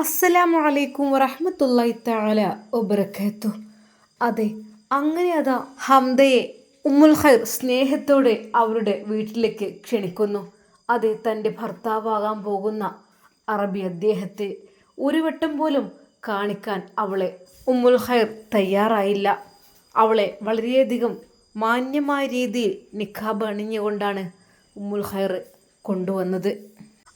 അസ്സലാമു അലൈക്കും വറഹ്മത്തുള്ളാഹി താല വബറകാത്തു അതെ അങ്ങനെ അതാ ഹംദയെ ഉമ്മുൽ ഖൈർ സ്നേഹത്തോടെ അവരുടെ വീട്ടിലേക്ക് ക്ഷണിക്കുന്നു. അതെ തന്റെ ഭർത്താവാകാൻ പോകുന്ന അറബി അദ്ദേഹത്തെ ഒരു വട്ടം പോലും കാണിക്കാൻ അവളെ ഉമ്മുൽ ഖൈർ തയ്യാറായില്ല. അവളെ വളരെയധികം മാന്യമായ രീതിയിൽ നിഖാബ് അണിഞ്ഞുകൊണ്ടാണ് ഉമ്മുൽ ഖൈർ കൊണ്ടുവന്നത്.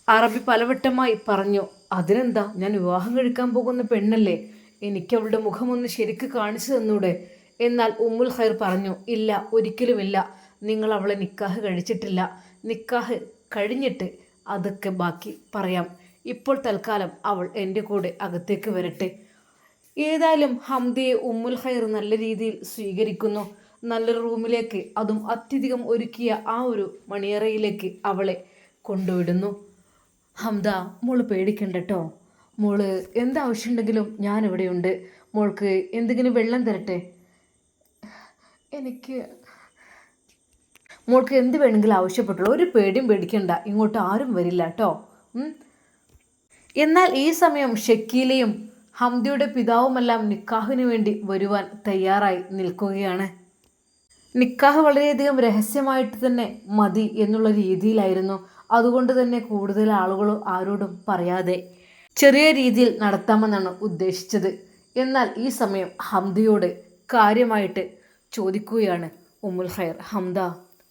അറബി പലവട്ടമായി പറഞ്ഞു അതിനെന്താ? ഞാൻ വിവാഹം കഴിക്കാൻ പോകുന്ന പെണ്ണല്ലേ? എനിക്ക് അവളുടെ മുഖമൊന്ന് ശരിക്ക് കാണിച്ചു തന്നൂടെ? എന്നാൽ ഉമ്മുൽ ഖൈർ പറഞ്ഞു ഇല്ല ഒരിക്കലുമില്ല. നിങ്ങൾ അവളെ നിക്കാഹ് കഴിച്ചിട്ടില്ല. നിക്കാഹ് കഴിഞ്ഞിട്ട് അതൊക്കെ ബാക്കി പറയാം. ഇപ്പോൾ തൽക്കാലം അവൾ എന്റെ കൂടെ അകത്തേക്ക് വരട്ടെ. ഏതായാലും ഹംദയെ ഉമ്മുൽ ഖൈർ നല്ല രീതിയിൽ സ്വീകരിക്കുന്നു. നല്ലൊരു റൂമിലേക്ക് അതും അത്യധികം ഒരുക്കിയ ആ ഒരു മണിയറയിലേക്ക് അവളെ കൊണ്ടുവിടുന്നു. ഹംദ മോൾ പേടിക്കണ്ട കേട്ടോ മോൾ എന്താവശ്യമുണ്ടെങ്കിലും ഞാനിവിടെയുണ്ട്. മോൾക്ക് എന്തെങ്കിലും വെള്ളം തരട്ടെ? എനിക്ക് മോൾക്ക് എന്ത് വേണമെങ്കിലും ആവശ്യപ്പെട്ടുള്ളൂ. ഒരു പേടിയും പേടിക്കണ്ട. ഇങ്ങോട്ട് ആരും വരില്ല കേട്ടോ എന്നാൽ ഈ സമയം ഷക്കീലയും ഹംദയുടെ പിതാവുമെല്ലാം നിക്കാഹിന് വേണ്ടി വരുവാൻ തയ്യാറായി നിൽക്കുകയാണ്. നിക്കാഹ് വളരെയധികം രഹസ്യമായിട്ട് തന്നെ മതി എന്നുള്ള രീതിയിലായിരുന്നു അതുകൊണ്ട് തന്നെ കൂടുതൽ ആളുകളും ആരോടും പറയാതെ ചെറിയ രീതിയിൽ നടത്താമെന്നാണ് ഉദ്ദേശിച്ചത്. എന്നാൽ ഈ സമയം ഹംദയോട് കാര്യമായിട്ട് ചോദിക്കുകയാണ് ഉമ്മുൽ ഖൈർ. ഹംദ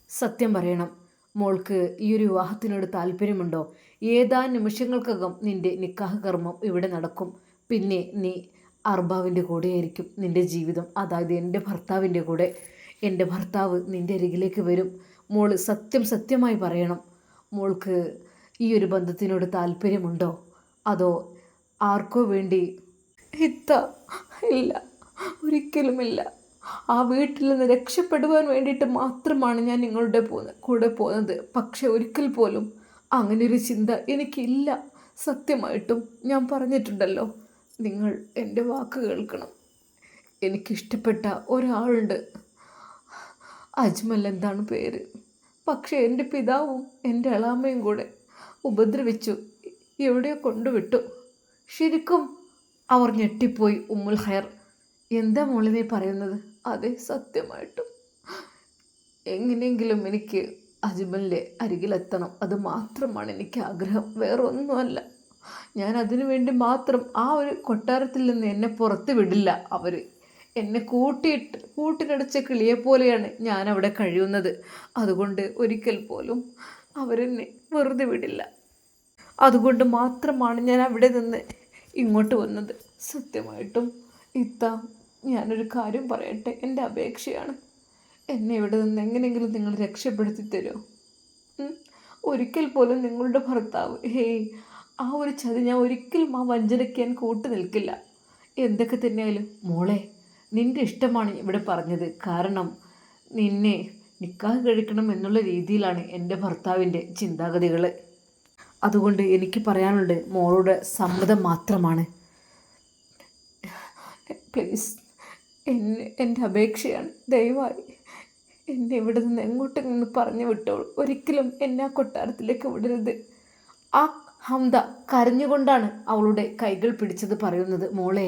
സത്യം പറയണം. മോൾക്ക് ഈ ഒരു വിവാഹത്തിനോട് താല്പര്യമുണ്ടോ? ഏതാ നിമിഷങ്ങൾക്കകം നിന്റെ നിക്കാഹ് കർമ്മം ഇവിടെ നടക്കും. പിന്നെ നീ അർബാവിന്റെ കൂടെയായിരിക്കും നിന്റെ ജീവിതം. അതായത് എന്റെ ഭർത്താവിന്റെ കൂടെ. എന്റെ ഭർത്താവ് നിന്റെ അരികിലേക്ക് വരും. മോൾ സത്യം സത്യമായി പറയണം. മോൾക്ക് ഈ ഒരു ബന്ധത്തിനോട് താല്പര്യമുണ്ടോ? അതോ ആർക്കോ വേണ്ടി? ഇത്ത ഇല്ല ഒരിക്കലുമില്ല. ആ വീട്ടിൽ നിന്ന് രക്ഷപ്പെടുവാൻ വേണ്ടിയിട്ട് മാത്രമാണ് ഞാൻ നിങ്ങളുടെ കൂടെ പോകുന്നത് പക്ഷെ ഒരിക്കൽ പോലും അങ്ങനെ ഒരു ചിന്ത എനിക്കില്ല. സത്യമായിട്ടും ഞാൻ പറഞ്ഞിട്ടുണ്ടല്ലോ. നിങ്ങൾ എന്റെ വാക്ക് കേൾക്കണം. എനിക്കിഷ്ടപ്പെട്ട ഒരാളുണ്ട്. അജ്മൽ എന്താണ് പേര്? പക്ഷേ എന്റെ പിതാവും എന്റെ അളാമ്മയും കൂടെ ഉപദ്രവിച്ചു. എവിടെയോ കൊണ്ടുവിട്ടു. ശരിക്കും അവർ ഞെട്ടിപ്പോയി. ഉമ്മുൽ ഹയർ എന്താ മോളി നീ പറയുന്നത്? അതെ സത്യമായിട്ടും. എങ്ങനെയെങ്കിലും എനിക്ക് അജ്മലിന്റെ അരികിലെത്തണം. അത് മാത്രമാണ് എനിക്ക് ആഗ്രഹം. വേറൊന്നുമല്ല. ഞാൻ അതിനു വേണ്ടി മാത്രം ആ ഒരു കൊട്ടാരത്തിൽ നിന്ന് എന്നെ പുറത്ത് വിടില്ല. അവർ എന്നെ കൂട്ടിയിട്ട് കൂട്ടിനടച്ച കിളിയെ പോലെയാണ് ഞാൻ അവിടെ കഴിയുന്നത്. അതുകൊണ്ട് ഒരിക്കൽ പോലും അവരെന്നെ വെറുതെ വിടില്ല. അതുകൊണ്ട് മാത്രമാണ് ഞാൻ അവിടെ നിന്ന് ഇങ്ങോട്ട് വന്നത്. സത്യമായിട്ടും ഇത്ത ഞാനൊരു കാര്യം പറയട്ടെ എന്റെ അപേക്ഷയാണ്. എന്നെ ഇവിടെ നിന്ന് എങ്ങനെയെങ്കിലും നിങ്ങൾ രക്ഷപ്പെടുത്തി തരുമോ ഒരിക്കൽ പോലും നിങ്ങളുടെ ഭർത്താവ് ഹേയ് ആ ഒരു ചതി ഞാൻ ഒരിക്കലും ആ വഞ്ചനയ്ക്ക് ഞാൻ കൂട്ടു നിൽക്കില്ല. എന്തൊക്കെ തന്നെയായാലും മോളെ നിന്റെ ഇഷ്ടമാണ് ഇവിടെ പറഞ്ഞത്. കാരണം നിന്നെ നിക്കാഹ് കഴിക്കണം എന്നുള്ള രീതിയിലാണ് എന്റെ ഭർത്താവിന്റെ ചിന്താഗതികൾ അതുകൊണ്ട് എനിക്ക് പറയാനുണ്ട് മോളുടെ സമ്മതം മാത്രമാണ്. പ്ലീസ് എന്നെ എന്റെ അപേക്ഷയാണ്. ദയവായി എന്നെ ഇവിടെ നിന്ന് എങ്ങോട്ട് നിന്ന് പറഞ്ഞു വിട്ടോളൂ. ഒരിക്കലും എന്നെ ആ കൊട്ടാരത്തിലേക്ക് വിടരുത്. ആ ഹംദ കരഞ്ഞുകൊണ്ടാണ് അവളുടെ കൈകൾ പിടിച്ചത് പറയുന്നത്. മോളെ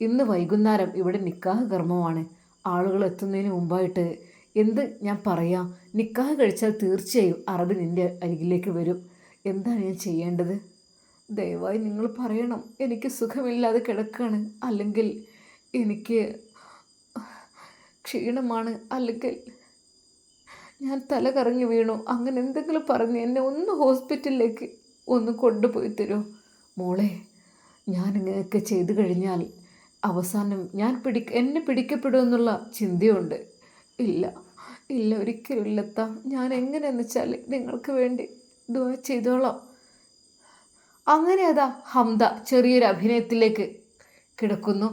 ഇന്ന് വൈകുന്നേരം ഇവിടെ നിക്കാഹ് കർമ്മമാണ്. ആളുകൾ എത്തുന്നതിന് മുമ്പായിട്ട് എന്ത് ഞാൻ പറയാം? നിക്കാഹ് കഴിച്ചാൽ തീർച്ചയായും അറബി നിന്റെ അരികിലേക്ക് വരും. എന്താണ് ഞാൻ ചെയ്യേണ്ടത്? ദയവായി നിങ്ങൾ പറയണം. എനിക്ക് സുഖമില്ലാതെ കിടക്കുകയാണ് അല്ലെങ്കിൽ എനിക്ക് ക്ഷീണമാണ്. അല്ലെങ്കിൽ ഞാൻ തല കറങ്ങി വീണു. അങ്ങനെ എന്തെങ്കിലും പറഞ്ഞ് എന്നെ ഒന്ന് ഹോസ്പിറ്റലിലേക്ക് ഒന്ന് കൊണ്ടുപോയി തരുമോ മോളെ ഞാനിങ്ങനെയൊക്കെ ചെയ്തു കഴിഞ്ഞാൽ അവസാനം ഞാൻ പിടി എന്നെ പിടിക്കപ്പെടുമെന്നുള്ള ചിന്തയുണ്ട്. ഇല്ല ഇല്ല ഒരിക്കലും ഇല്ലത്ത. ഞാൻ എങ്ങനെയെന്ന് വെച്ചാൽ നിങ്ങൾക്ക് വേണ്ടി ദുവ ചെയ്തോളാം. അങ്ങനെ അതാ ഹംദ ചെറിയൊരു അഭിനയത്തിലേക്ക് കിടക്കുന്നു.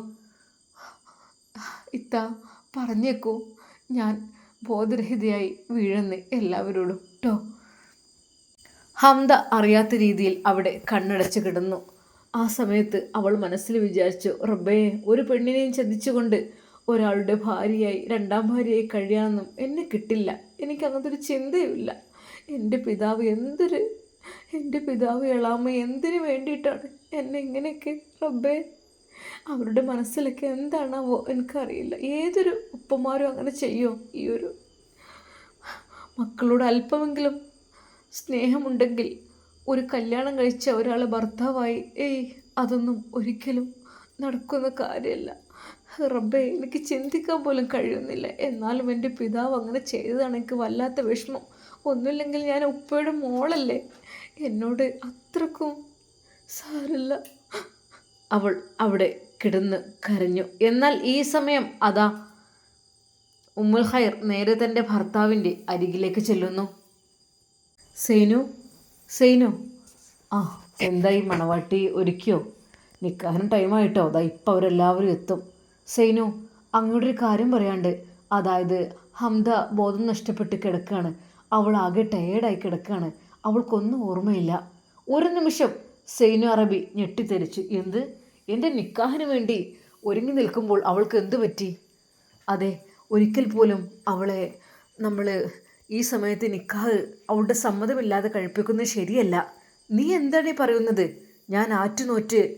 ഇത്ത പറഞ്ഞേക്കൂ. ഞാൻ ബോധരഹിതയായി വീഴുന്ന എല്ലാവരോടും കേട്ടോ ഹംദ അറിയാത്ത രീതിയിൽ അവിടെ കണ്ണടച്ച് കിടന്നു. ആ സമയത്ത് അവൾ മനസ്സിൽ വിചാരിച്ചു റബ്ബേ ഒരു പെണ്ണിനെയും ചതിച്ചുകൊണ്ട് ഒരാളുടെ ഭാര്യയായി രണ്ടാം ഭാര്യയായി കഴിയാമെന്നും എന്നെ കിട്ടില്ല. എനിക്ക് അങ്ങനത്തെ ഒരു ചിന്തയുമില്ല. എന്റെ പിതാവ് എന്തൊരു എന്റെ പിതാവ് എളാമ്മ എന്തിനു വേണ്ടിയിട്ടാണ് എന്നെ ഇങ്ങനെയൊക്കെ റബ്ബേ? അവരുടെ മനസ്സിലൊക്കെ എന്താണാവോ എനിക്കറിയില്ല. ഏതൊരു ഉപ്പമാരും അങ്ങനെ ചെയ്യോ? ഈ ഒരു മക്കളോട് അല്പമെങ്കിലും സ്നേഹമുണ്ടെങ്കിൽ ഒരു കല്യാണം കഴിച്ച ഒരാൾ ഭർത്താവായി. ഏയ് അതൊന്നും ഒരിക്കലും നടക്കുന്ന കാര്യമല്ല റബ്ബേ എനിക്ക് ചിന്തിക്കാൻ പോലും കഴിയുന്നില്ല. എന്നാലും എന്റെ പിതാവ് അങ്ങനെ ചെയ്തതാണ്. എനിക്ക് വല്ലാത്ത വിഷമം. ഒന്നുമില്ലെങ്കിൽ ഞാൻ ഉപ്പയുടെ മോളല്ലേ? എന്നോട് അത്രക്കും സാരല്ല. അവൾ അവിടെ കിടന്ന് കരഞ്ഞു. എന്നാൽ ഈ സമയം അതാ ഉമ്മുൽ ഖൈർ നേരെ തന്റെ ഭർത്താവിന്റെ അരികിലേക്ക് ചെല്ലുന്നു. സൈനു സൈനു ആ എന്തായി മണവാട്ടി ഒരുക്കിയോ? നിൽക്കാനും ടൈമായിട്ടോ അതാ ഇപ്പം അവരെല്ലാവരും എത്തും. സെയിനു അങ്ങോട്ട് ഒരു കാര്യം പറയാണ്ട്. അതായത് ഹംദ ബോധം നഷ്ടപ്പെട്ട് കിടക്കുകയാണ് അവൾ ആകെ ടയേർഡായി കിടക്കുകയാണ് അവൾക്കൊന്നും ഓർമ്മയില്ല. ഒരു നിമിഷം സെയിനു അറബി ഞെട്ടിത്തെരിച്ചു. എന്ത്? എന്റെ നിക്കാഹിന് വേണ്ടി ഒരുങ്ങി നിൽക്കുമ്പോൾ അവൾക്ക് എന്തു പറ്റി? അതെ ഒരിക്കൽ പോലും അവളെ നമ്മൾ ഈ സമയത്ത് നിക്കാഹ് അവളുടെ സമ്മതമില്ലാതെ കഴിപ്പിക്കുന്നത് ശരിയല്ല. നീ എന്താണ് പറയുന്നത്? ഞാൻ ആറ്റുനോറ്റ്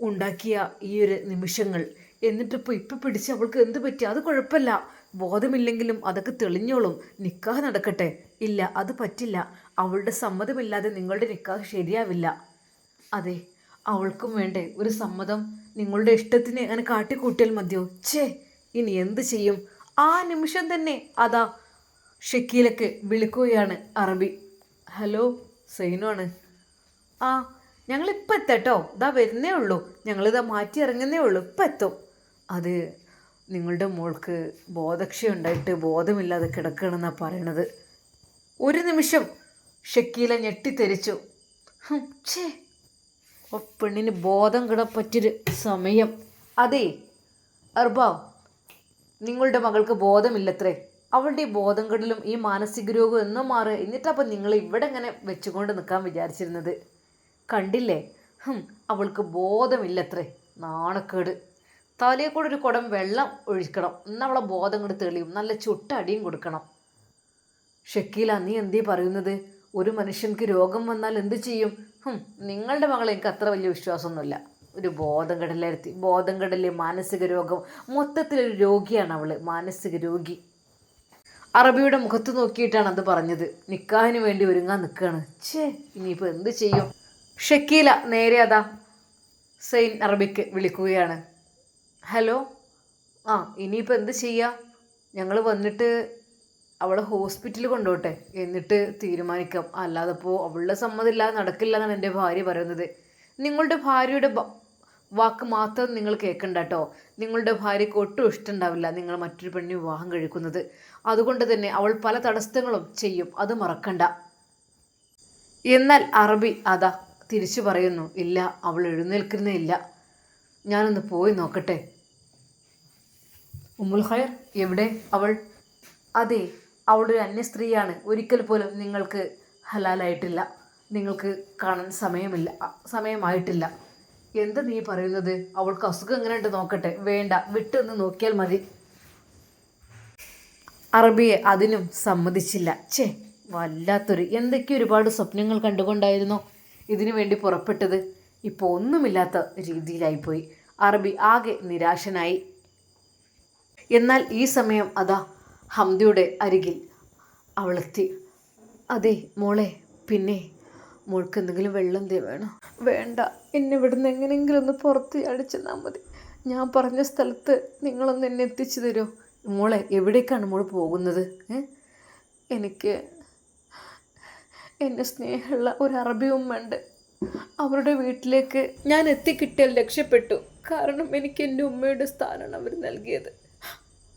ഉണ്ടാക്കിയ ഈ ഒരു നിമിഷങ്ങൾ. എന്നിട്ടിപ്പോൾ ഇപ്പം പിടിച്ച് അവൾക്ക് എന്ത് പറ്റി? അത് കുഴപ്പമില്ല. ബോധമില്ലെങ്കിലും അതൊക്കെ തെളിഞ്ഞോളും. നിക്കാഹ് നടക്കട്ടെ. ഇല്ല അത് പറ്റില്ല. അവളുടെ സമ്മതമില്ലാതെ നിങ്ങളുടെ നിക്കാഹ് ശരിയാവില്ല. അതെ അവൾക്കും വേണ്ടേ. ഒരു സമ്മതം നിങ്ങളുടെ ഇഷ്ടത്തിന് അങ്ങനെ കാട്ടിക്കൂട്ടിയാൽ മതിയോ? ഛേ ഇനി എന്ത് ചെയ്യും? ആ നിമിഷം തന്നെ. അതാ ഷക്കീലക്ക് വിളിക്കുകയാണ് അറബി. ഹലോ സൈനുവാണ്. ആ ഞങ്ങളിപ്പോൾ എത്തട്ടോ. ഇതാ വരുന്നേ ഉള്ളൂ. ഞങ്ങളിതാ മാറ്റി ഇറങ്ങുന്നേ ഉള്ളൂ. ഇപ്പം എത്തും. അത് നിങ്ങളുടെ മോൾക്ക് ബോധക്ഷയം ഉണ്ടായിട്ട് ബോധമില്ലാതെ കിടക്കണമെന്നാണ് പറയണത്. ഒരു നിമിഷം ഷക്കീല ഞെട്ടിത്തെരിച്ചു ഛേ. ഓ പെണ്ണിന് ബോധം കിടപ്പറ്റൊരു സമയം. അതെ അർബാവ് നിങ്ങളുടെ മകൾക്ക് ബോധമില്ലത്രേ. അവളുടെ ഈ ബോധം കടലും ഈ മാനസിക രോഗം എന്നും മാറുക എന്നിട്ടപ്പം നിങ്ങൾ ഇവിടെ ഇങ്ങനെ വെച്ചുകൊണ്ട് നിൽക്കാൻ വിചാരിച്ചിരുന്നത്? കണ്ടില്ലേ? അവൾക്ക് ബോധമില്ലത്രേ. നാണക്കേട്. തലയിൽ കൂടെ ഒരു കുടം വെള്ളം ഒഴിക്കണം. എന്നാൽ അവളെ ബോധം കൊണ്ട് തെളിയും. നല്ല ചുട്ടടിയും കൊടുക്കണം. ഷക്കീല നീ എന്തേ പറയുന്നത്? ഒരു മനുഷ്യൻക്ക് രോഗം വന്നാൽ എന്ത് ചെയ്യും? നിങ്ങളുടെ മകളെ എനിക്ക് അത്ര വലിയ വിശ്വാസമൊന്നുമില്ല. ഒരു ബോധം കടലായിരുത്തി ബോധം കെടൽ മാനസിക രോഗം. മൊത്തത്തിലൊരു രോഗിയാണ് അവൾ മാനസിക രോഗി. അറബിയുടെ മുഖത്ത് നോക്കിയിട്ടാണ് അത് പറഞ്ഞത്. നിക്കാഹിന് വേണ്ടി ഒരുങ്ങാൻ നിൽക്കുകയാണ് ഛേ ഇനിയിപ്പോൾ എന്ത് ചെയ്യും? ഷക്കീല നേരെ അതാ സെയിൻ അറബിക്ക് വിളിക്കുകയാണ്. ഹലോ? ആ ഇനിയിപ്പോൾ എന്ത് ചെയ്യുക ഞങ്ങൾ വന്നിട്ട് അവളെ ഹോസ്പിറ്റലിൽ കൊണ്ടുപോട്ടെ. എന്നിട്ട് തീരുമാനിക്കാം. അല്ലാതെ ഇപ്പോൾ അവളുടെ സമ്മതമില്ലാതെ നടക്കില്ല എന്നാണ് എന്റെ ഭാര്യ പറയുന്നത്. നിങ്ങളുടെ ഭാര്യയുടെ വാക്ക് മാത്രം നിങ്ങൾ കേൾക്കണ്ട കേട്ടോ നിങ്ങളുടെ ഭാര്യയ്ക്ക് ഒട്ടും ഇഷ്ടമുണ്ടാവില്ല നിങ്ങൾ മറ്റൊരു പെണ്ണിന് വിവാഹം കഴിക്കുന്നത്. അതുകൊണ്ട് തന്നെ അവൾ പല തടസ്സങ്ങളും ചെയ്യും. അത് മറക്കണ്ട. എന്നാൽ അറബി അതാ തിരിച്ചു പറയുന്നു. ഇല്ല അവൾ എഴുന്നേൽക്കുന്നേ ഇല്ല. ഞാനൊന്ന് പോയി നോക്കട്ടെ. ഉമ്മുൽ ഖൈർ എവിടെ? അവൾ? അതെ അവളൊരു അന്യ സ്ത്രീയാണ്. ഒരിക്കൽ പോലും നിങ്ങൾക്ക് ഹലാലായിട്ടില്ല. നിങ്ങൾക്ക് കാണാൻ സമയമില്ല സമയമായിട്ടില്ല. എന്താ നീ പറയുന്നത്? അവൾക്ക് അസുഖം എങ്ങനെയുണ്ട് നോക്കട്ടെ. വേണ്ട വിട്ടൊന്ന് നോക്കിയാൽ മതി. അറബിയെ അതിനും സമ്മതിച്ചില്ല. ഛേ വല്ലാത്തൊരു എന്തൊക്കെ ഒരുപാട് സ്വപ്നങ്ങൾ കണ്ടുകൊണ്ടായിരുന്നോ ഇതിനു വേണ്ടി പുറപ്പെട്ടത്. ഇപ്പോൾ ഒന്നുമില്ലാത്ത രീതിയിലായിപ്പോയി. അറബി ആകെ നിരാശനായി. എന്നാൽ ഈ സമയം അതാ ഹംദയുടെ അരികിൽ അവളെത്തി. അതെ മോളെ പിന്നെ മോൾക്ക് എന്തെങ്കിലും വെള്ളം തേ വേണോ? വേണ്ട. എന്നെ ഇവിടുന്ന് എങ്ങനെയെങ്കിലും ഒന്ന് പുറത്ത് അടിച്ചെന്നാൽ മതി. ഞാൻ പറഞ്ഞ സ്ഥലത്ത് നിങ്ങളൊന്ന് എന്നെ എത്തിച്ചു തരുമോ മോളെ എവിടേക്കാണ് മോൾ പോകുന്നത്? എനിക്ക് എന്നെ സ്നേഹമുള്ള ഒരു അറബി അവരുടെ വീട്ടിലേക്ക് ഞാൻ എത്തിക്കിട്ടിയാൽ രക്ഷപ്പെട്ടു. കാരണം എനിക്ക് എന്റെ ഉമ്മയുടെ സ്ഥാനമാണ് അവർ നൽകിയത്.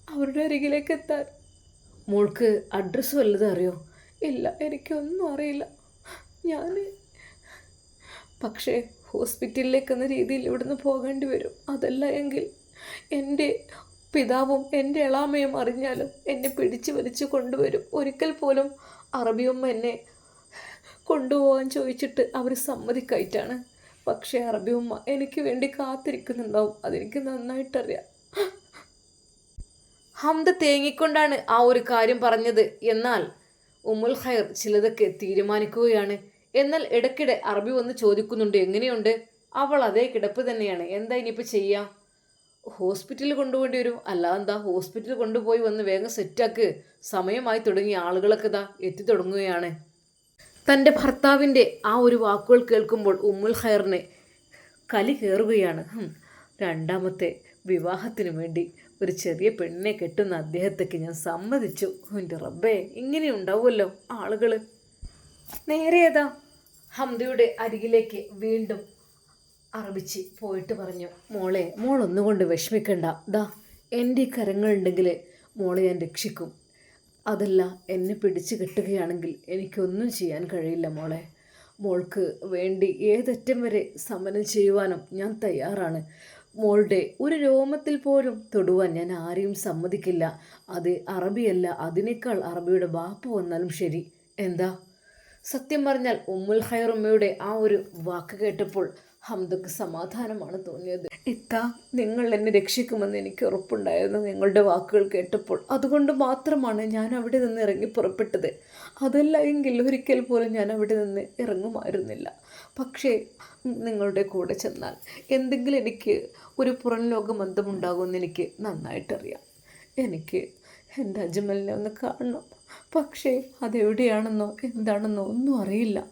അവരുടെ അരികിലേക്ക് എത്താൻ. മോൾക്ക് അഡ്രസ്സ് വല്ലതും അറിയോ? ഇല്ല എനിക്കൊന്നും അറിയില്ല. ഞാൻ പക്ഷേ ഹോസ്പിറ്റലിലേക്ക് എന്ന രീതിയിൽ ഇവിടുന്ന് പോകേണ്ടി വരും. അതല്ല എങ്കിൽ എന്റെ പിതാവും എന്റെ എളാമയും അറിഞ്ഞാലും എന്നെ പിടിച്ചു വലിച്ചു കൊണ്ടുവരും. ഒരിക്കൽ പോലും അറബിയമ്മ എന്നെ കൊണ്ടുപോകാൻ ചോദിച്ചിട്ട് അവർ സമ്മതിക്കായിട്ടാണ്. പക്ഷേ അറബിയമ്മ എനിക്ക് വേണ്ടി കാത്തിരിക്കുന്നുണ്ടാവും. അതെനിക്ക് നന്നായിട്ടറിയാം. ഹംദ തേങ്ങിക്കൊണ്ടാണ് ആ ഒരു കാര്യം പറഞ്ഞത്. എന്നാൽ ഉമുൽ ഖൈർ ചിലതൊക്കെ തീരുമാനിക്കുകയാണ്. എന്നാൽ ഇടയ്ക്കിടെ അറബി വന്ന് ചോദിക്കുന്നുണ്ട് എങ്ങനെയുണ്ട്? അവൾ അതേ കിടപ്പ് തന്നെയാണ്. എന്താ ഇനിയിപ്പോൾ ചെയ്യുക ഹോസ്പിറ്റലിൽ കൊണ്ടുപോകേണ്ടി വരും. അല്ലാതെ എന്താ? ഹോസ്പിറ്റലിൽ കൊണ്ടുപോയി വന്ന് വേഗം സെറ്റാക്ക്. സമയമായി തുടങ്ങിയ ആളുകളൊക്കെ ഇതാ എത്തി തുടങ്ങുകയാണ്. തന്റെ ഭർത്താവിന്റെ ആ ഒരു വാക്കുകൾ കേൾക്കുമ്പോൾ ഉമ്മുൽ ഖൈറിനെ കലി കയറുകയാണ്. രണ്ടാമത്തെ വിവാഹത്തിന് വേണ്ടി ഒരു ചെറിയ പെണ്ണിനെ കെട്ടുന്ന അദ്ദേഹത്തേക്ക് ഞാൻ സമ്മതിച്ചു. എന്റെ റബ്ബേ ഇങ്ങനെ ഉണ്ടാവുമല്ലോ ആളുകൾ നേരെയതാ ഹംദയുടെ അരികിലേക്ക് വീണ്ടും അറബിച്ച് പോയിട്ട് പറഞ്ഞു മോളെ മോൾ ഒന്നുകൊണ്ട് വിഷമിക്കണ്ട. ദാ എന്റെ കരങ്ങളുണ്ടെങ്കിൽ മോളെ ഞാൻ രക്ഷിക്കും. അതല്ല എന്നെ പിടിച്ചു കെട്ടുകയാണെങ്കിൽ എനിക്കൊന്നും ചെയ്യാൻ കഴിയില്ല മോളെ. മോൾക്ക് വേണ്ടി ഏതറ്റം വരെ സമരം ചെയ്യുവാനും ഞാൻ തയ്യാറാണ്. മോളുടെ ഒരു രോമത്തിൽ പോലും തൊടുവാൻ ഞാൻ ആരെയും സമ്മതിക്കില്ല. അത് അറബിയല്ല അതിനേക്കാൾ അറബിയുടെ ബാപ്പ് വന്നാലും ശരി. എന്താ? സത്യം പറഞ്ഞാൽ ഉമ്മുൽ ഖൈറുമ്മയുടെ ആ ഒരു വാക്ക് കേട്ടപ്പോൾ ഹംദക്ക് സമാധാനമാണ് തോന്നിയത്. ഇത്ത നിങ്ങൾ എന്നെ രക്ഷിക്കുമെന്ന് എനിക്ക് ഉറപ്പുണ്ടായിരുന്നു നിങ്ങളുടെ വാക്കുകൾ കേട്ടപ്പോൾ. അതുകൊണ്ട് മാത്രമാണ് ഞാൻ അവിടെ നിന്ന് ഇറങ്ങി പുറപ്പെട്ടത്. അതല്ല എങ്കിൽ ഒരിക്കൽ പോലും ഞാൻ അവിടെ നിന്ന് ഇറങ്ങുമായിരുന്നില്ല. പക്ഷേ നിങ്ങളുടെ കൂടെ ചെന്നാൽ എന്തെങ്കിലും എനിക്ക് ഒരു പുറം ലോക ബന്ധമുണ്ടാകുമെന്ന് എനിക്ക് നന്നായിട്ടറിയാം. എനിക്ക് എന്റെ അജ്മലിനെ ഒന്ന് കാണണം. പക്ഷേ അതെവിടെയാണെന്നോ എന്താണെന്നോ ഒന്നും അറിയില്ല.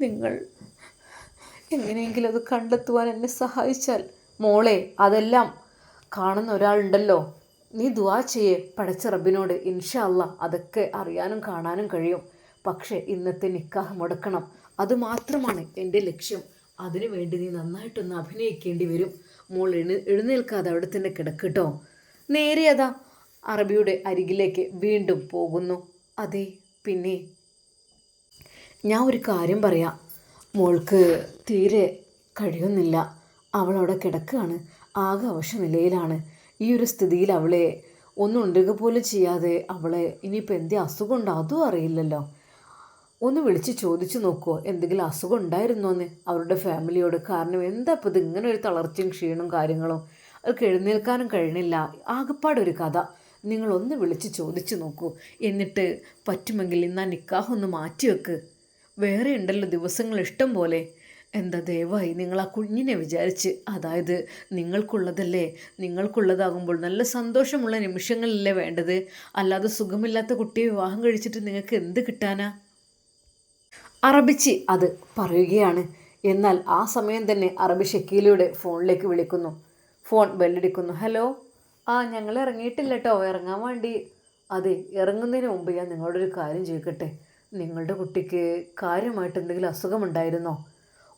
നിങ്ങൾ എങ്ങനെയെങ്കിലും അത് കണ്ടെത്തുവാൻ എന്നെ സഹായിച്ചാൽ മോളെ അതെല്ലാം കാണുന്ന ഒരാളുണ്ടല്ലോ. നീ ദുവാ ചെയ്യേ പടച്ച റബ്ബിനോട്. ഇൻഷാ അല്ലാ അതൊക്കെ അറിയാനും കാണാനും കഴിയും. പക്ഷേ ഇന്നത്തെ നിക്കാഹ് മുടക്കണം. അതുമാത്രമാണ് എന്റെ ലക്ഷ്യം. അതിനു വേണ്ടി നീ നന്നായിട്ടൊന്ന് അഭിനയിക്കേണ്ടി വരും. മോൾ എഴു എഴുന്നേൽക്കാതെ അവിടെ തന്നെ കിടക്കട്ടോ നേരെ അതാ അറബിയുടെ അരികിലേക്ക് വീണ്ടും പോകുന്നു. അതെ പിന്നെ? ഞാൻ ഒരു കാര്യം പറയാം. മോൾക്ക് തീരെ കഴിയുന്നില്ല. അവളവിടെ കിടക്കുകയാണ്. ആകെ അവശ നിലയിലാണ്. ഈ ഒരു സ്ഥിതിയിൽ അവളെ ഒന്നും ഉണ്ടുക പോലും ചെയ്യാതെ അവളെ ഇനിയിപ്പോൾ എന്തേ അസുഖം ഉണ്ടോ അതും അറിയില്ലല്ലോ. ഒന്ന് വിളിച്ച് ചോദിച്ചു നോക്കുമോ എന്തെങ്കിലും അസുഖം ഉണ്ടായിരുന്നോ എന്ന്? അവരുടെ ഫാമിലിയോട് കാരണം എന്താ ഇപ്പോൾ ഇങ്ങനെ ഒരു തളർച്ചയും ക്ഷീണവും കാര്യങ്ങളും അവർക്ക് എഴുന്നേൽക്കാനും കഴിയണില്ല ആകെപ്പാടൊരു കഥ. നിങ്ങളൊന്ന് വിളിച്ച് ചോദിച്ചു നോക്കൂ. എന്നിട്ട് പറ്റുമെങ്കിൽ ഇന്ന് നിക്കാഹ് ഒന്ന് മാറ്റിവെക്ക് വേറെ ഉണ്ടല്ലോ ദിവസങ്ങൾ ഇഷ്ടം പോലെ. എന്താ ദയവായി നിങ്ങൾ ആ കുഞ്ഞിനെ വിചാരിച്ച്. അതായത് നിങ്ങൾക്കുള്ളതല്ലേ? നിങ്ങൾക്കുള്ളതാകുമ്പോൾ നല്ല സന്തോഷമുള്ള നിമിഷങ്ങളല്ലേ വേണ്ടത്? അല്ലാതെ സുഖമില്ലാത്ത കുട്ടിയെ വിവാഹം കഴിച്ചിട്ട് നിങ്ങൾക്ക് എന്ത് കിട്ടാനാ? അറബിച്ചി അത് പറയുകയാണ്. എന്നാൽ ആ സമയം തന്നെ അറബി ഷക്കീലയുടെ ഫോണിലേക്ക് വിളിക്കുന്നു. ഫോൺ ബെല്ലടിക്കുന്നു. ഹലോ? ആ ഞങ്ങൾ ഇറങ്ങിയിട്ടില്ല കേട്ടോ ഇറങ്ങാൻ വേണ്ടി. അതെ ഇറങ്ങുന്നതിന് മുമ്പ് ഞാൻ നിങ്ങളോടൊരു കാര്യം ചോദിക്കട്ടെ? നിങ്ങളുടെ കുട്ടിക്ക് കാര്യമായിട്ട് എന്തെങ്കിലും അസുഖമുണ്ടായിരുന്നോ?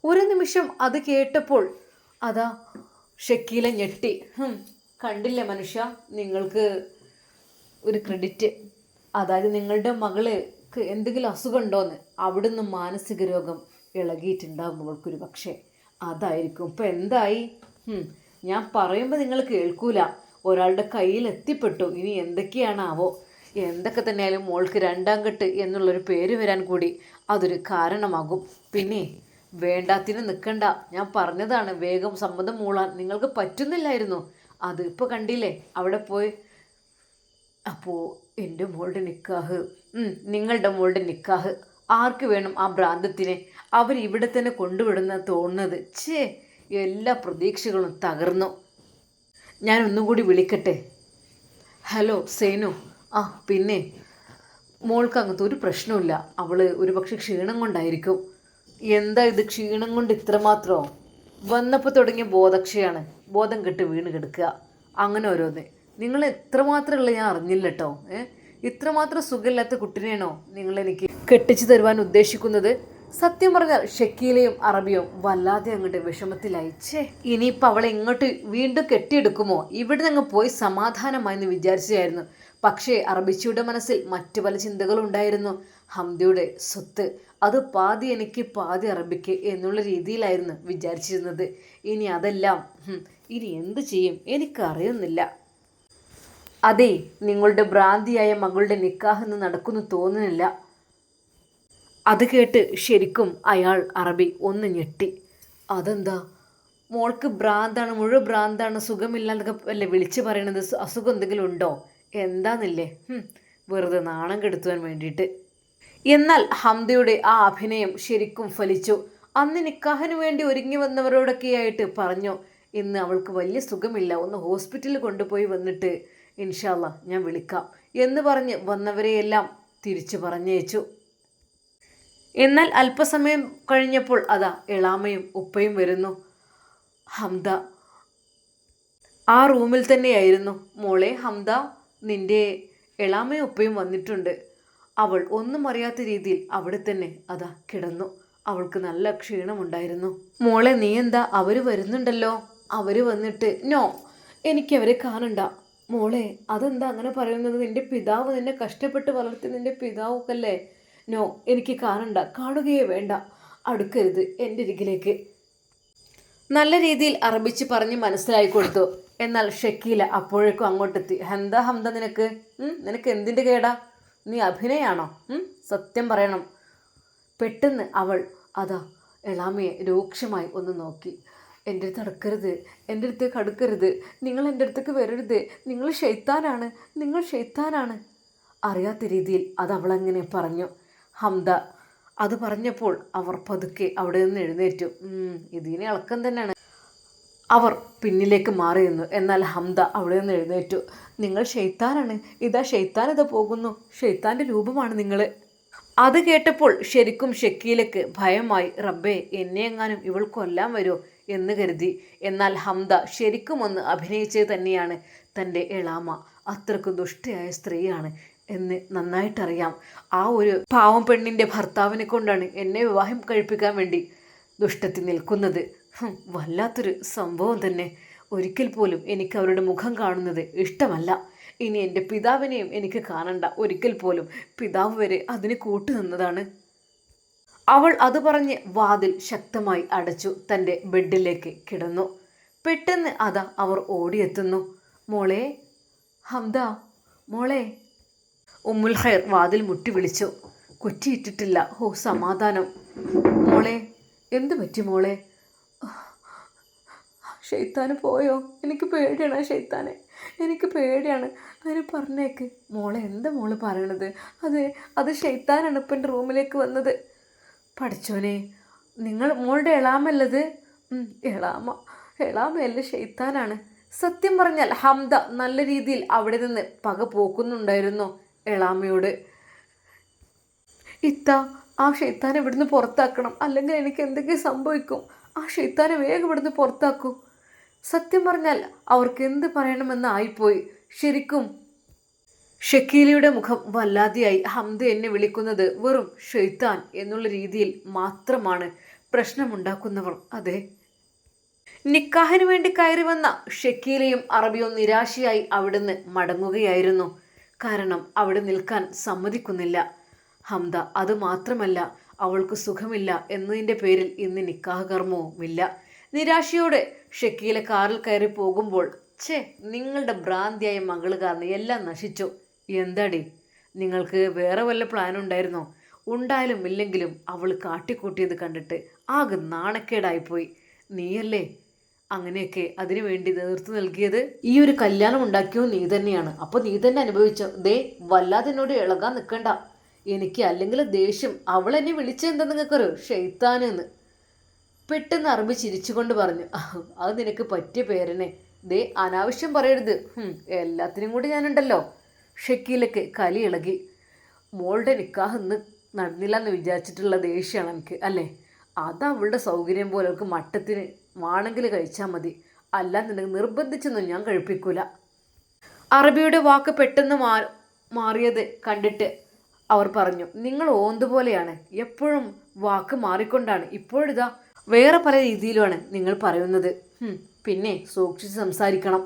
ഒരു നിമിഷം അത് കേട്ടപ്പോൾ അതാ ഷക്കീല ഞെട്ടി. കണ്ടില്ല മനുഷ്യ നിങ്ങൾക്ക് ഒരു ക്രെഡിറ്റ്. അതായത് നിങ്ങളുടെ മകൾക്ക് എന്തെങ്കിലും അസുഖം ഉണ്ടോയെന്ന് അവിടുന്ന് മാനസിക രോഗം ഇളകിയിട്ടുണ്ടാകും അവൾക്കൊരു പക്ഷേ. അതായിരിക്കും. ഇപ്പം എന്തായി? ഞാൻ പറയുമ്പോൾ നിങ്ങൾ കേൾക്കൂല. ഒരാളുടെ കയ്യിൽ എത്തിപ്പെട്ടു. ഇനി എന്തൊക്കെയാണാവോ? എന്തൊക്കെ തന്നെയാലും മോൾക്ക് രണ്ടാം കെട്ട് എന്നുള്ളൊരു പേര് വരാൻ കൂടി അതൊരു കാരണമാകും. പിന്നെ വേണ്ടാത്തിന് നിൽക്കണ്ട ഞാൻ പറഞ്ഞതാണ് വേഗം സമ്മതം മൂളാൻ. നിങ്ങൾക്ക് പറ്റുന്നില്ലായിരുന്നു. അത് ഇപ്പോൾ കണ്ടില്ലേ? അവിടെ പോയി. അപ്പോൾ എന്റെ മോളുടെ നിക്കാഹ്. നിങ്ങളുടെ മോളുടെ നിക്കാഹ്. ആർക്ക് വേണം ആ ഭ്രാന്തത്തിനെ? അവർ ഇവിടെ തന്നെ കൊണ്ടുവിടുന്ന തോന്നുന്നത്. ഛേ എല്ലാ പ്രതീക്ഷകളും തകർന്നു. ഞാൻ ഒന്നും കൂടി വിളിക്കട്ടെ. ഹലോ സേനു. ആ പിന്നെ. മോൾക്ക് അങ്ങനത്തെ ഒരു പ്രശ്നമില്ല അവൾ ഒരുപക്ഷെ ക്ഷീണം കൊണ്ടായിരിക്കും. എന്താ ഇത് ക്ഷീണം കൊണ്ട് ഇത്രമാത്രമോ വന്നപ്പോൾ തുടങ്ങിയ ബോധക്ഷയാണ്. ബോധം കെട്ട് വീണ് കിടക്കുക. അങ്ങനെ ഓരോന്ന്. നിങ്ങൾ എത്രമാത്രമുള്ള ഞാൻ അറിഞ്ഞില്ല കേട്ടോ ഏഹ് ഇത്രമാത്രം സുഖമില്ലാത്ത കുട്ടിനെയാണോ നിങ്ങളെനിക്ക് കെട്ടിച്ചു തരുവാൻ ഉദ്ദേശിക്കുന്നത്? സത്യം പറഞ്ഞാൽ ഷക്കീലയും അറബിയും വല്ലാതെ അങ്ങോട്ട് വിഷമത്തിലായി. ഛേ ഇനിയിപ്പോൾ അവളെ ഇങ്ങോട്ട് വീണ്ടും കെട്ടിയെടുക്കുമോ? ഇവിടെ നിന്ന് പോയി സമാധാനമായെന്ന് വിചാരിച്ചായിരുന്നു പക്ഷേ അറബിച്ചിയുടെ മനസ്സിൽ മറ്റു പല ചിന്തകളുണ്ടായിരുന്നു. ഹംദയുടെ സ്വത്ത് അത് പാതി എനിക്ക് പാതി അറബിക്ക് എന്നുള്ള രീതിയിലായിരുന്നു വിചാരിച്ചിരുന്നത്. ഇനി അതെല്ലാം ഇനി എന്ത് ചെയ്യും? എനിക്കറിയുന്നില്ല. അതെ നിങ്ങളുടെ ഭ്രാന്തിയായ മകളുടെ നിക്കാഹ് എന്ന് നടക്കുന്നു തോന്നുന്നില്ല. അത് കേട്ട് ശരിക്കും അയാൾ അറബി ഒന്ന് ഞെട്ടി. അതെന്താ? മോൾക്ക് ഭ്രാന്താണ് മുഴുവൻ ഭ്രാന്താണ് സുഖമില്ലാന്നൊക്കെ അല്ലേ വിളിച്ച് പറയണത്? അസുഖം എന്തെങ്കിലും ഉണ്ടോ? എന്താന്നില്ലേ? വെറുതെ നാണം കെടുത്തുവാൻ വേണ്ടിയിട്ട്. എന്നാൽ ഹംദയുടെ ആ അഭിനയം ശരിക്കും ഫലിച്ചു. അന്ന് നിക്കാഹിന് വേണ്ടി ഒരുങ്ങി വന്നവരോടൊക്കെയായിട്ട് പറഞ്ഞു ഇന്ന് അവൾക്ക് വലിയ സുഖമില്ല ഒന്ന് ഹോസ്പിറ്റലിൽ കൊണ്ടുപോയി വന്നിട്ട് ഇൻഷാല്ല ഞാൻ വിളിക്കാം എന്ന് പറഞ്ഞ് വന്നവരെയെല്ലാം തിരിച്ചു പറഞ്ഞയച്ചു. എന്നാൽ അല്പസമയം കഴിഞ്ഞപ്പോൾ അതാ എളാമയും ഉപ്പയും വരുന്നു. ഹംദ ആ റൂമിൽ തന്നെയായിരുന്നു. മോളെ ഹംദ നിന്റെ എളാമയും ഉപ്പയും വന്നിട്ടുണ്ട്. അവൾ ഒന്നും അറിയാത്ത രീതിയിൽ അവിടെ തന്നെ അതാ കിടന്നു. അവൾക്ക് നല്ല ക്ഷീണമുണ്ടായിരുന്നു. മോളെ നീ എന്താ? അവർ വരുന്നുണ്ടല്ലോ. അവർ വന്നിട്ട് നോ എനിക്കവരെ കാണണ്ട. മോളെ അതെന്താ അങ്ങനെ പറയുന്നത്? നിന്റെ പിതാവ് നിന്നെ കഷ്ടപ്പെട്ട് വളർത്തി നിന്റെ പിതാവൊക്കല്ലേ? നോ എനിക്ക് കാണണ്ട. കാണുകയേ വേണ്ട. അടുക്കരുത് എന്റെ അരികിലേക്ക്. നല്ല രീതിയിൽ അറബിച്ച് പറഞ്ഞ് മനസ്സിലായി കൊടുത്തു. എന്നാൽ ഷക്കീല അപ്പോഴേക്കും അങ്ങോട്ടെത്തി. ഹന്ത ഹന്ത നിനക്ക്? നിനക്ക് എന്തിന്റെ കേടാ? നീ അഭിനയാണോ? സത്യം പറയണം. പെട്ടെന്ന് അവൾ അതാ എളാമയെ രൂക്ഷമായി ഒന്ന് നോക്കി. എന്റെ അടുത്ത് അടുക്കരുത്. എന്റെ അടുത്തേക്ക് അടുക്കരുത്. നിങ്ങൾ എന്റെ അടുത്തേക്ക് വരരുത്. നിങ്ങൾ ഷെയ്ത്താനാണ് നിങ്ങൾ ഷെയ്ത്താനാണ് അറിയാത്ത രീതിയിൽ അത് അവളങ്ങനെ പറഞ്ഞു. ഹംദ. അത് പറഞ്ഞപ്പോൾ അവർ പതുക്കെ അവിടെ നിന്ന് എഴുന്നേറ്റു. ഇതിന് ഇളക്കം തന്നെയാണ്. അവർ പിന്നിലേക്ക് മാറി നിന്നു. എന്നാൽ ഹംദ അവിടെ നിന്ന് എഴുന്നേറ്റു. നിങ്ങൾ ഷെയ്ത്താനാണ് ഇതാ ഷെയ്ത്താൻ ഇതാ പോകുന്നു. ഷെയ്ത്താന്റെ രൂപമാണ് നിങ്ങൾ അത് കേട്ടപ്പോൾ ശരിക്കും ഷക്കീലക്ക് ഭയമായി റബ്ബേ എന്നെ എങ്ങാനും ഇവൾ കൊല്ലാൻ വരുമോ എന്ന് കരുതി. എന്നാൽ ഹംദ ശരിക്കും ഒന്ന് അഭിനയിച്ചത് തന്നെയാണ്. തന്റെ എളാമ അത്രയ്ക്ക് ദുഷ്ടയായ സ്ത്രീയാണ്. എന്ന് നന്നായിട്ടറിയാം. ആ ഒരു പാവം പെണ്ണിന്റെ ഭർത്താവിനെ കൊണ്ടാണ് എന്നെ വിവാഹം കഴിപ്പിക്കാൻ വേണ്ടി ദുഷ്ടത്തിൽ നിൽക്കുന്നത്. വല്ലാത്തൊരു സംഭവം തന്നെ. ഒരിക്കൽ പോലും എനിക്ക് അവരുടെ മുഖം കാണുന്നത് ഇഷ്ടമല്ല. ഇനി എന്റെ പിതാവിനെയും എനിക്ക് കാണണ്ട. ഒരിക്കൽ പോലും പിതാവ് വരെ അതിന് കൂട്ടുനിന്നതാണ് അവൾ അത് പറഞ്ഞ് വാതിൽ ശക്തമായി അടച്ചു തന്റെ ബെഡിലേക്ക് കിടന്നു. പെട്ടെന്ന് അതാ അവർ ഓടിയെത്തുന്നു. മോളെ ഹംദ മോളെ. ഉമ്മുൽ ഖൈർ വാതിൽ മുട്ടി വിളിച്ചു. കുറ്റിയിട്ടിട്ടില്ല. ഓ സമാധാനം. മോളെ എന്തു പറ്റി മോളെ? ഷെയ്ത്താന് പോയോ? എനിക്ക് പേടിയാണ് ആ ഷെയ്ത്താനെ എനിക്ക് പേടിയാണ്. അതിന് പറഞ്ഞേക്ക്. മോളെ എന്താ മോൾ പറയണത്? അത് അത് ഷെയ്ത്താനാണ് ഇപ്പം എന്റെ റൂമിലേക്ക് വന്നത്. പഠിച്ചോനെ നിങ്ങൾ മോളുടെ എളാമല്ലത്? എളാമ എളാമയല്ല ഷെയ്ത്താനാണ് സത്യം പറഞ്ഞാൽ ഹംദ നല്ല രീതിയിൽ അവിടെ നിന്ന് പക പോക്കുന്നുണ്ടായിരുന്നു. എളാമയോട് ഇത്ത ആ ഷെയ്ത്താനെ ഇവിടുന്ന് പുറത്താക്കണം. അല്ലെങ്കിൽ എനിക്ക് എന്തൊക്കെ സംഭവിക്കും. ആ ഷെയ്ത്താനെ വേഗം ഇവിടുന്ന് പുറത്താക്കൂ. സത്യം പറഞ്ഞാൽ അവർക്ക് എന്ത് പറയണമെന്ന് ആയിപ്പോയി. ശരിക്കും ഷക്കീലയുടെ മുഖം വല്ലാതെയായി. ഹംദ എന്നെ വിളിക്കുന്നത് വെറും ഷെയ്ത്താൻ എന്നുള്ള രീതിയിൽ മാത്രമാണ് പ്രശ്നമുണ്ടാക്കുന്നവർ. അതെ. നിക്കാഹിന് വേണ്ടി കയറി വന്ന ഷക്കീലയും അറബിയും നിരാശയായി അവിടുന്ന് മടങ്ങുകയായിരുന്നു. കാരണം അവിടെ നിൽക്കാൻ സമ്മതിക്കുന്നില്ല. ഹംദ അത് മാത്രമല്ല അവൾക്ക് സുഖമില്ല എന്നതിന്റെ പേരിൽ ഇന്ന് നിക്കാഹ് നിരാശയോടെ ഷക്കീല കാറിൽ കയറി പോകുമ്പോൾ ഛേ നിങ്ങളുടെ ഭ്രാന്തിയായ മകൾ കാരണം എല്ലാം നശിച്ചു. എന്താടി? നിങ്ങൾക്ക് വേറെ വല്ല പ്ലാൻ ഉണ്ടായിരുന്നോ? ഉണ്ടായാലും ഇല്ലെങ്കിലും അവൾ കാട്ടിക്കൂട്ടിയത് കണ്ടിട്ട് ആകെ നാണക്കേടായിപ്പോയി. നീയല്ലേ? അങ്ങനെയൊക്കെ അതിനു വേണ്ടി നേർത്തു നൽകിയത് ഈ ഒരു കല്യാണം ഉണ്ടാക്കിയോ നീ തന്നെയാണ്. അപ്പോൾ നീ തന്നെ അനുഭവിച്ച ദേ വല്ലാതെ എന്നോട് ഇളകാൻ നിൽക്കണ്ട എനിക്ക് അല്ലെങ്കിൽ ദേഷ്യം അവൾ എന്നെ വിളിച്ചെന്താ നിങ്ങൾക്കൊരു ഷെയ്ത്താനെന്ന് പെട്ടെന്ന് അറബി ചിരിച്ചുകൊണ്ട് പറഞ്ഞു അത് നിനക്ക് പറ്റിയ പേരനെ ദേ അനാവശ്യം പറയരുത്. എല്ലാത്തിനും കൂടി ഞാനുണ്ടല്ലോ. ഷക്കീലക്ക് കലി ഇളകി മോളുടെ നിക്കാഹ് ഇന്ന് നടന്നില്ല എന്ന് വിചാരിച്ചിട്ടുള്ള ദേഷ്യമാണ് എനിക്ക് അല്ലേ? അത് അവളുടെ സൗകര്യം പോലെ അവൾക്ക് മട്ടത്തിന് വാണെങ്കിൽ കഴിച്ചാൽ മതി. അല്ലാന്നുണ്ടെങ്കിൽ നിർബന്ധിച്ചൊന്നും ഞാൻ കഴിപ്പിക്കൂല. അറബിയുടെ വാക്ക് പെട്ടെന്ന് മാ മാറിയത് കണ്ടിട്ട് അവർ പറഞ്ഞു നിങ്ങൾ ഓന്തുപോലെയാണ് എപ്പോഴും വാക്ക് മാറിക്കൊണ്ടാണ്. ഇപ്പോഴിതാ വേറെ പല രീതിയിലുമാണ് നിങ്ങൾ പറയുന്നത്. പിന്നെ സൂക്ഷിച്ച് സംസാരിക്കണം.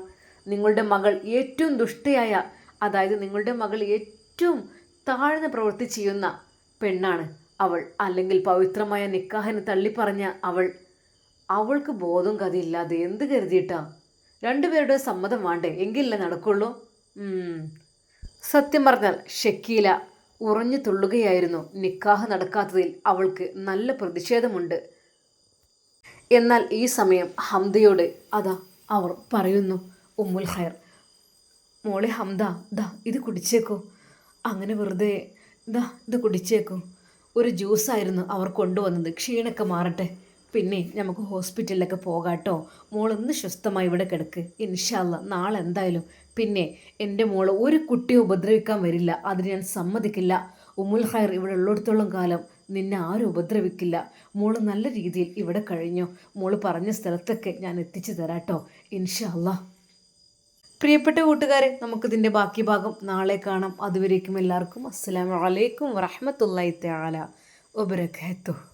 നിങ്ങളുടെ മകൾ ഏറ്റവും ദുഷ്ടയായ അതായത് നിങ്ങളുടെ മകൾ ഏറ്റവും താഴ്ന്ന പ്രവൃത്തി ചെയ്യുന്ന പെണ്ണാണ് അവൾ. അല്ലെങ്കിൽ പവിത്രമായ നിക്കാഹിന് തള്ളിപ്പറഞ്ഞ അവൾ. അവൾക്ക് ബോധം കഥയില്ലാതെ എന്ത് കരുതിയിട്ടാ? രണ്ടുപേരുടെ സമ്മതം വേണ്ടേ? എങ്കിലല്ലേ നടക്കുള്ളൂ. സത്യം പറഞ്ഞാൽ ഷക്കീല ഉറഞ്ഞു തുള്ളുകയായിരുന്നു. നിക്കാഹ് നടക്കാത്തതിൽ അവൾക്ക് നല്ല പ്രതിഷേധമുണ്ട്. എന്നാൽ ഈ സമയം ഹംദയോട് അതാ അവർ പറയുന്നു ഉമ്മുൽ ഹയർ മോളെ ഹംദ ദാ ഇത് കുടിച്ചേക്കോ. അങ്ങനെ വെറുതെ ദാ ഇത് കുടിച്ചേക്കോ. ഒരു ജ്യൂസായിരുന്നു അവർ കൊണ്ടുവന്നത്. ക്ഷീണൊക്കെ മാറട്ടെ. പിന്നെ നമുക്ക് ഹോസ്പിറ്റലിലൊക്കെ പോകാട്ടോ. മോളൊന്ന് സ്വസ്ഥമായി ഇവിടെ കിടക്ക്. ഇൻഷാല്ല നാളെ എന്തായാലും. പിന്നെ എന്റെ മോൾ ഒരു കുട്ടിയെ ഉപദ്രവിക്കാൻ വരില്ല. അതിന് ഞാൻ സമ്മതിക്കില്ല. ഉമുൽ ഹൈർ ഇവിടെ ഉള്ളിടത്തോളം കാലം നിന്നെ ആരും ഉപദ്രവിക്കില്ല. മോൾ നല്ല രീതിയിൽ ഇവിടെ കഴിഞ്ഞു. മോൾ പറഞ്ഞ സ്ഥലത്തൊക്കെ ഞാൻ എത്തിച്ചു തരാട്ടോ. ഇൻഷാല്ല പ്രിയപ്പെട്ട കൂട്ടുകാരെ നമുക്കിതിന്റെ ബാക്കി ഭാഗം നാളെ കാണാം. അതുവരേക്കും എല്ലാവർക്കും അസ്സാം വലൈക്കും വറഹമത്തല്ലാത്ത തആല വബറകാതുഹു.